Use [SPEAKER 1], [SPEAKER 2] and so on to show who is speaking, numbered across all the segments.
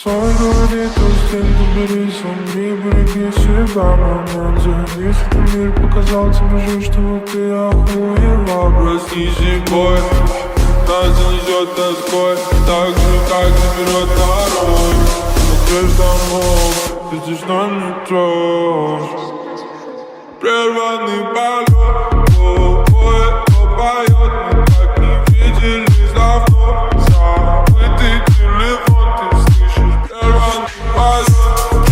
[SPEAKER 1] Сорвали стенку, бери сомри, береги себя, момент Если ты мир показал тебе же, что ты охуела Проснись, бой, нас занесет тоской Так же, как заберет порой Уходишь домой, летишь на метро Прерванный полет, Okay.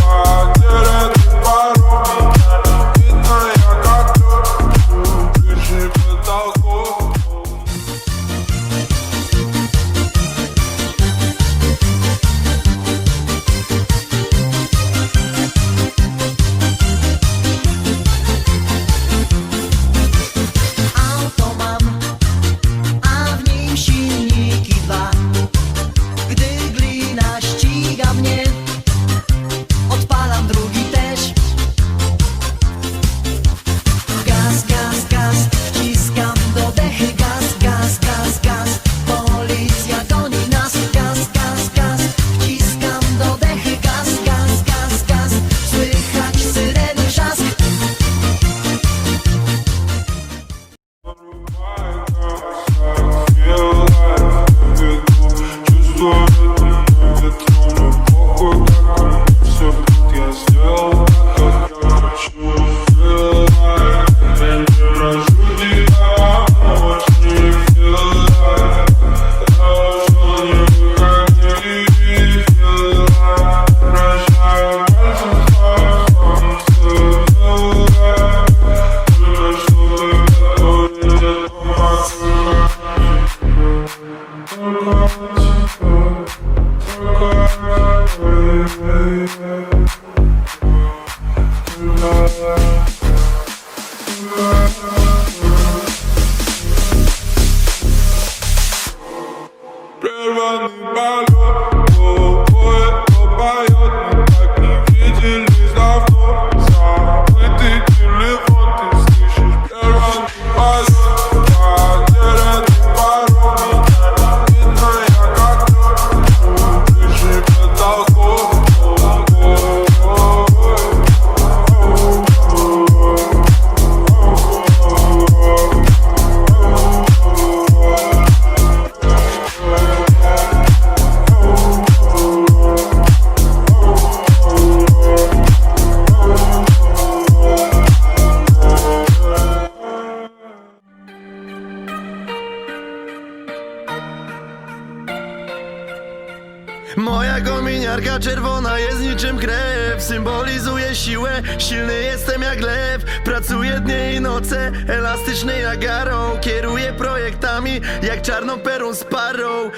[SPEAKER 2] Moja kominiarka czerwona jest niczym krew. Symbolizuje siłę, silny jestem jak lew. Pracuję dnie i noce, elastyczny jak arrow Kieruję projektami jak czarną perą z parą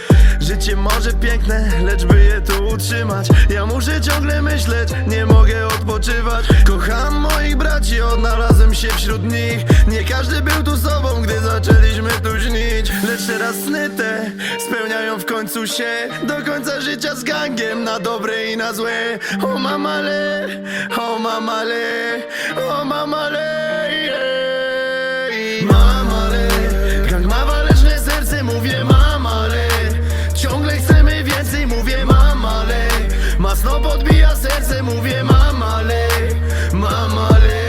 [SPEAKER 2] Życie może piękne, lecz by je tu utrzymać. Ja muszę ciągle myśleć, nie mogę odpoczywać. Kocham moich braci, odnalazłem się wśród nich. Nie każdy był tu sobą, gdy zaczęliśmy tu śnić Lecz teraz sny te spełniają w końcu się. Do końca życia z gangiem, na dobre i na złe. O mamale, o mamale, o mamale Masno podbija serce, mówię mamale, mamale
[SPEAKER 3] Jedyne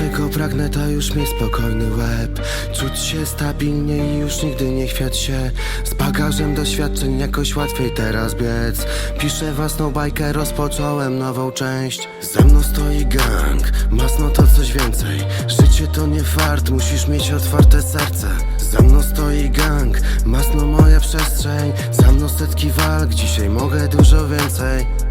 [SPEAKER 3] czego pragnę to już mieć spokojny łeb. Czuć się stabilnie i już nigdy nie chwiać się. Z bagażem doświadczeń jakoś łatwiej teraz biec. Piszę własną bajkę, rozpocząłem nową część. Ze mną stoi gang, masno to coś więcej. Życie to nie fart, musisz mieć otwarte serce. Za mną stoi gang, masno moja przestrzeń. Za mną setki walk, dzisiaj mogę dużo więcej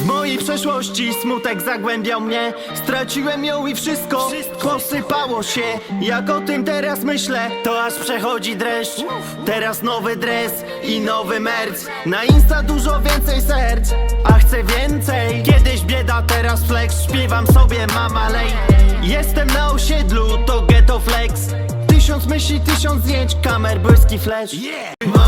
[SPEAKER 4] W mojej przeszłości smutek zagłębiał mnie. Straciłem ją i wszystko, posypało się. Jak o tym teraz myślę, to aż przechodzi dreszcz. Teraz nowy dres i nowy merc. Na Insta dużo więcej serc, a chcę więcej. Kiedyś bieda, teraz flex, śpiewam sobie mama lej. Jestem na osiedlu, to ghetto flex. Tysiąc myśli, tysiąc zdjęć, kamer, błyski flash.
[SPEAKER 2] Waleczne